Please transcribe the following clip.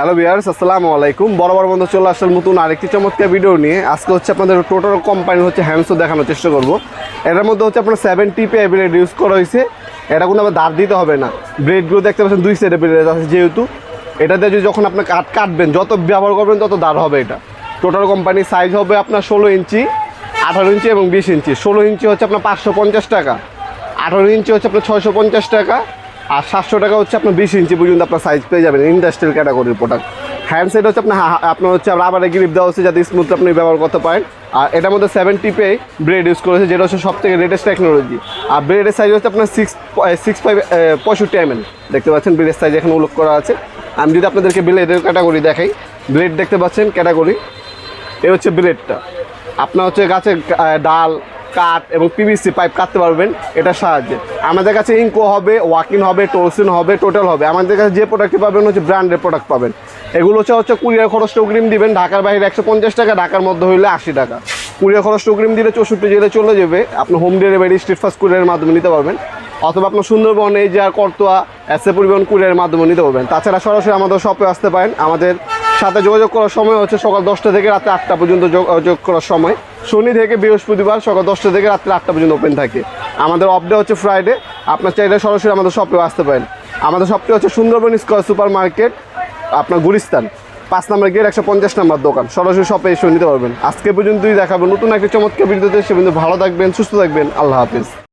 Hello বিয়ার্স আসসালামু আলাইকুম। বড় বড় বন্ধু চলে আসলে নতুন আরেকটি চমৎকার ভিডিও নিয়ে। আজকে হচ্ছে আপনাদের টোটাল কোম্পানি হচ্ছে হ্যান্ডসো দেখানোর চেষ্টা করব। এটার মধ্যে হচ্ছে আপনার সেভেন টিপে ব্লেড ইউজ করা হয়েছে। এটা কোনো আবার দাঁড় দিতে হবে না। ব্লেডগুলো দেখতে পাচ্ছেন, দুই সাইডে ব্লেড আছে যেহেতু। এটাতে যদি যখন আপনি কাট কাটবেন, যত ব্যবহার করবেন, তত দাঁড় হবে এটা। টোটাল কোম্পানির সাইজ হবে আপনার ষোলো ইঞ্চি, আঠারো ইঞ্চি এবং বিশ ইঞ্চি। ষোলো ইঞ্চি হচ্ছে আপনার পাঁচশো পঞ্চাশ টাকা। আঠারো ইঞ্চি হচ্ছে আপনার ছয়শো পঞ্চাশ টাকা। আর সাতশো টাকা হচ্ছে আপনার বিশ ইঞ্চি পর্যন্ত আপনার সাইজ পেয়ে যাবেন ইন্ডাস্ট্রিয়াল ক্যাটাগরির প্রোডাক্ট হ্যান্ড সেট হচ্ছে আপনার আপনার হচ্ছে রাবারে গ্রিপ দেওয়া হচ্ছে যাতে স্মুথ আপনি ব্যবহার করতে পারেন। আর এটার মধ্যে সেভেন টিপে ব্রেড ইউজ করেছে যেটা হচ্ছে সব থেকে লেটেস্ট টেকনোলজি আর ব্রেডের সাইজ হচ্ছে আপনার সিক্স সিক্স ফাইভ পঁয়ষট্টি এম দেখতে পাচ্ছেন ব্রেডের সাইজ এখানে উল্লেখ করা আছে। আমি যদি আপনাদেরকে ব্লেডের ক্যাটাগরি দেখাই ব্লেড দেখতে পাচ্ছেন ক্যাটাগরি এ হচ্ছে ব্লেডটা আপনার হচ্ছে গাছের ডাল কাঠ এবং পিভিসি পাইপ কাটতে পারবেন, এটার সাহায্যে। আমাদের কাছে ইঙ্কো হবে ওয়াকিং হবে টোলসিন হবে টোটাল হবে। আমাদের কাছে যে প্রোডাক্টটি পাবেন হচ্ছে ব্র্যান্ডের প্রোডাক্ট পাবেন। এগুলো হচ্ছে হচ্ছে কুরিয়ার খরচটা অগ্রিম দিবেন, ঢাকার বাইরে একশো পঞ্চাশ টাকা, ঢাকার মধ্যে হইলে আশি টাকা। কুরিয়ার খরচটা অগ্রিম দিলে চৌষট্টি জেলে চলে যাবে। আপনি হোম ডেলিভারি স্ট্রিট ফাস্ট কুরিয়ারের মাধ্যমে নিতে পারবেন। অথবা আপনার সুন্দরবন, এই যে আর করতোয়া, এসে পরিবহন কুরিয়ারের মাধ্যমে নিতে পারবেন। তাছাড়া সরাসরি আমাদের শপে আসতে পারেন। আমাদের সাথে যোগাযোগ করার সময় হচ্ছে সকাল দশটা থেকে রাতে আটটা পর্যন্ত যোগাযোগ করার সময়। শনি থেকে বৃহস্পতিবার সকাল দশটা থেকে রাত্রে আটটা পর্যন্ত ওপেন থাকে। আমাদের অফ ডে হচ্ছে ফ্রাইডে আপনার চাইলে সরাসরি আমাদের শপেও আসতে পারেন। আমাদের শপটি হচ্ছে সুন্দরবন স্কোয়ার সুপার মার্কেট আপনার গুলিস্তান। পাঁচ নাম্বার গিয়ে একশো পঞ্চাশ নম্বর দোকান। সরাসরি শপে এসে নিতে পারবেন। আজকে পর্যন্তই দেখাবো নতুন একটা চমৎকার ভিডিওতে সে কিন্তু ভালো থাকবেন, সুস্থ থাকবেন। আল্লাহ হাফিজ।